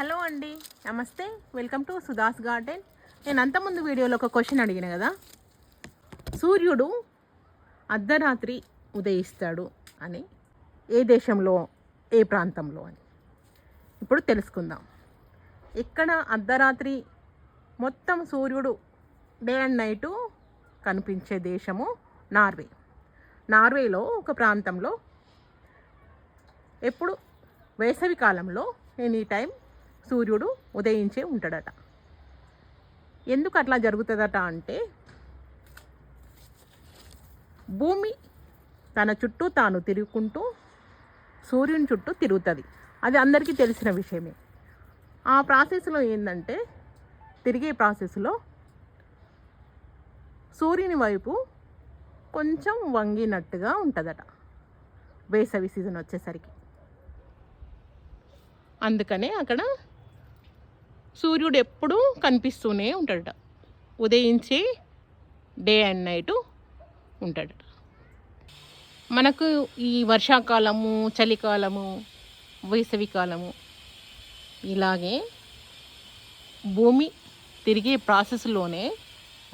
Hello అండి నమస్తే. Welcome to Sudha's garden. నేను అంతకుముందు వీడియోలో ఒక క్వశ్చన్ అడిగిన కదా? సూర్యుడు అర్ధరాత్రి ఉదయిస్తాడు అని. ఏ దేశంలో ఏ ప్రాంతంలో అని. ఇప్పుడు తెలుసుకుందాం. ఇక్కడ అర్ధరాత్రి మొత్తం సూర్యుడు డే అండ్ నైటు కనిపించే దేశము? నార్వే. నార్వేలో ఒక ప్రాంతంలో. ఎప్పుడు? వేసవి కాలంలో. ఎనీ టైం సూర్యుడు ఉదయించే ఉంటాడట. ఎందుకు అట్లా జరుగుతుందట అంటే భూమి తన చుట్టూ తాను తిరుగుకుంటూ సూర్యుని చుట్టూ తిరుగుతుంది. అది అందరికీ తెలిసిన విషయమే. ఆ ప్రాసెస్లో ఏంటంటే తిరిగే ప్రాసెస్లో సూర్యుని వైపు కొంచెం వంగినట్టుగా ఉంటుందట. వేసవి సీజన్ వచ్చేసరికి. అందుకనే అక్కడ సూర్యుడు ఎప్పుడూ కనిపిస్తూనే ఉంటాడట. ఉదయించి డే అండ్ నైట్ ఉంటాడట. మనకు ఈ వర్షాకాలము చలికాలము వేసవికాలము ఇలాగే భూమి తిరిగే ప్రాసెస్లోనే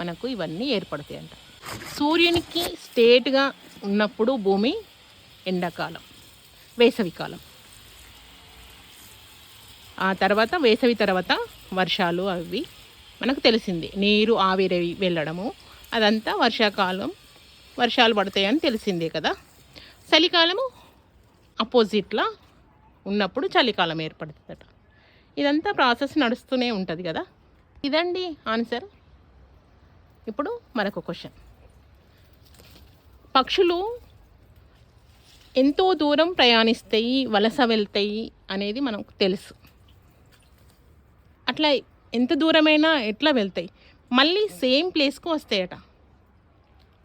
మనకు ఇవన్నీ ఏర్పడతాయి అంట సూర్యునికి స్టేట్గా ఉన్నప్పుడు భూమి ఎండాకాలం వేసవికాలం ఆ తర్వాత వేసవి తర్వాత వర్షాలు అవి. మనకు తెలిసింది నీరు ఆవిరి వెళ్ళడము. అదంతా వర్షాకాలం వర్షాలు పడతాయని తెలిసిందే కదా. చలికాలము అపోజిట్లా ఉన్నప్పుడు చలికాలం ఏర్పడుతుందట. ఇదంతా ప్రాసెస్ నడుస్తూనే ఉంటుంది కదా. ఇదండి ఆన్సర్ ఇప్పుడు మరొక క్వశ్చన్ పక్షులు ఎంతో దూరం ప్రయాణిస్తాయి వలస వెళ్తాయి అనేది మనకు తెలుసు. అట్లా ఎంత దూరమైనా ఎట్లా వెళ్తాయి? మళ్ళీ సేమ్ ప్లేస్కు వస్తాయట.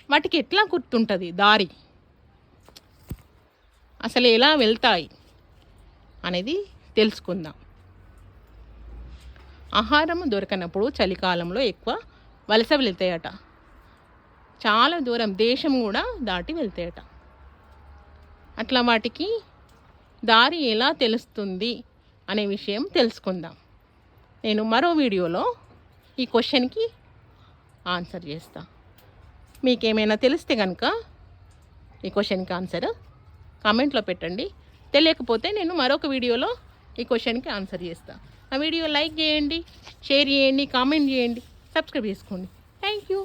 వాటికి ఎట్లా గుర్తుంటుంది? దారి. అసలు ఎలా వెళ్తాయి? అనేది తెలుసుకుందాం. ఆహారం దొరకనప్పుడు చలికాలంలో ఎక్కువ వలస వెళ్తాయట. చాలా దూరం దేశం కూడా దాటి వెళ్తాయట. అట్లా వాటికి దారి ఎలా తెలుస్తుంది? అనే విషయం తెలుసుకుందాం. నేను మరో వీడియోలో ఈ క్వశ్చన్కి ఆన్సర్ చేస్తా. మీకేమైనా తెలిస్తే కనుక ఈ క్వశ్చన్కి ఆన్సర్ కామెంట్లో పెట్టండి. తెలియకపోతే నేను మరొక వీడియోలో ఈ క్వశ్చన్కి ఆన్సర్ చేస్తా. ఆ వీడియో లైక్ చేయండి షేర్ చేయండి కామెంట్ చేయండి సబ్స్క్రైబ్ చేసుకోండి. Thank you.